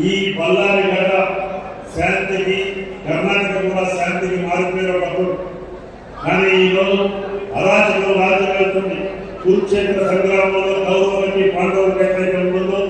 ఈ బళ్ళారి గడ శాంతికి కర్ణాటక కూడా శాంతికి మారిపోయిన ఒకప్పుడు కానీ ఈరోజు అరాచకం రాజ్యం కురుక్షేత్ర సంగ్రామంలో కౌరవులకి పాండవులకి ఎక్కడైతే ఉంటుందో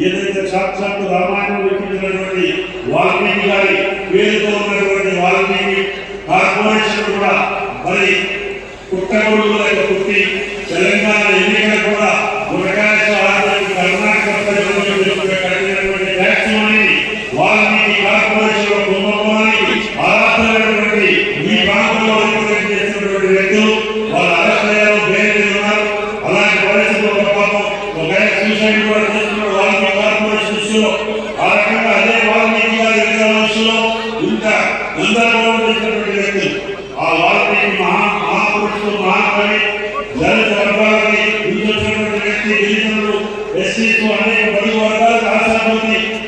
ఏదైతే సాక్షాత్తు రామాయణం లిఖించినటువంటి వాల్మీకి గారి పేరుతో ఉన్నటువంటి వాల్మీకి కార్పొరేషన్ కూడా మరి పుట్టగొడుగులకు పుట్టి తెలంగాణ ఎన్నికల కూడా చేస్తున్నారు ఆ రకంగా అదే వాల్మీకి గారి ఇంకా గందరగోళం చేసినటువంటి వ్యక్తులు ఆ వాల్మీకి మహా మహాపురుషులు మహాకవి దళిత వ్యక్తి గిరిజనులు ఎస్సీలు అనేక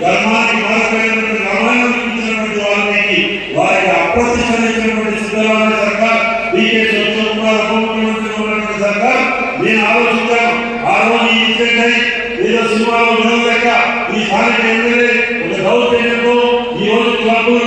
ధర్మానికి రామాయణం చూపించినటువంటి వాల్మీకి వారికి సిద్ధరామయ్య సర్కార్ డీకే ఉన్నటువంటి సర్కార్ నేను ఆలోచించాను ఆ రోజు ఈ ఇన్సిడెంట్ ఏదో సినిమాలో వినడం ఈ స్థానిక ఎమ్మెల్యే ఒక దౌర్జన్యంతో ఈ రోజు క్లబ్బులు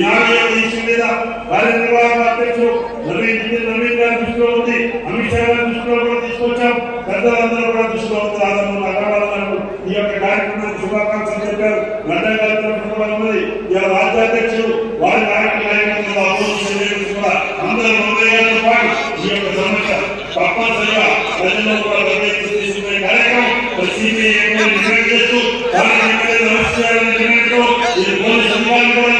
చేస్తున్నాం ఈనాడు ఇష్యూ మీద కార్యనిర్వాహక అధ్యక్షుడు నవీన్ నవీన్ గారి దృష్టిలో ఉంది. అమిత్ షా గారి దృష్టిలో కూడా తీసుకొచ్చాం. పెద్దలందరూ కూడా దృష్టిలో ఉంది. ఆదరణ అగ్రవాళ్ళకు ఈ యొక్క కార్యక్రమానికి శుభాకాంక్షలు చెప్పారు. నడ్డా గారి తరఫున ఉన్నది. ఇలా రాజ్యాధ్యక్షుడు వారి నాయకుల నాయకత్వంలో కూడా అందరూ హృదయాలతో పాటు ఈ యొక్క సమస్య తప్పనిసరిగా ప్రజల్లో కూడా తీసుకునే కార్యక్రమం మరి సిబిఐ చేస్తూ దాని ఎంక్వైరీ ఈ పోలీసు అధికారులు కూడా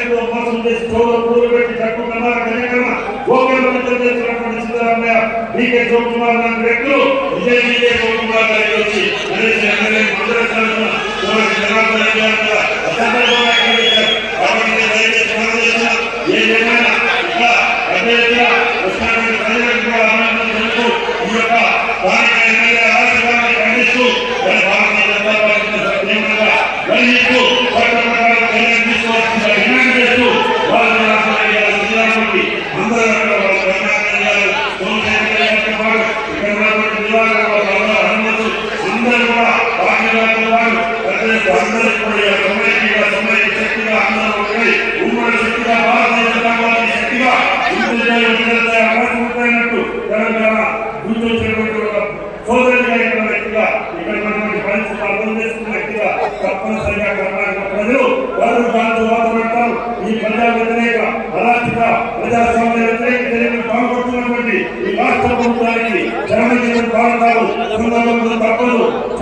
ఐదు మోసం చేసి చోట పూలు పెట్టి తక్కువ కర్ణాటక ఎన్నికల గోకర్ణ చేసినటువంటి సిద్ధరామయ్య డీకే శివకుమార్ లాంటి వ్యక్తులు విజయ్ డీకే శివకుమార్ గారికి వచ్చి కనీసం ఎమ్మెల్యే మందరకాలను జనార్దన్ రెడ్డి ప్రజలు వారు దాంతో వాదపడతారు ఈ ప్రజా వ్యతిరేక అరాచక ప్రజాస్వామ్య జనజీవన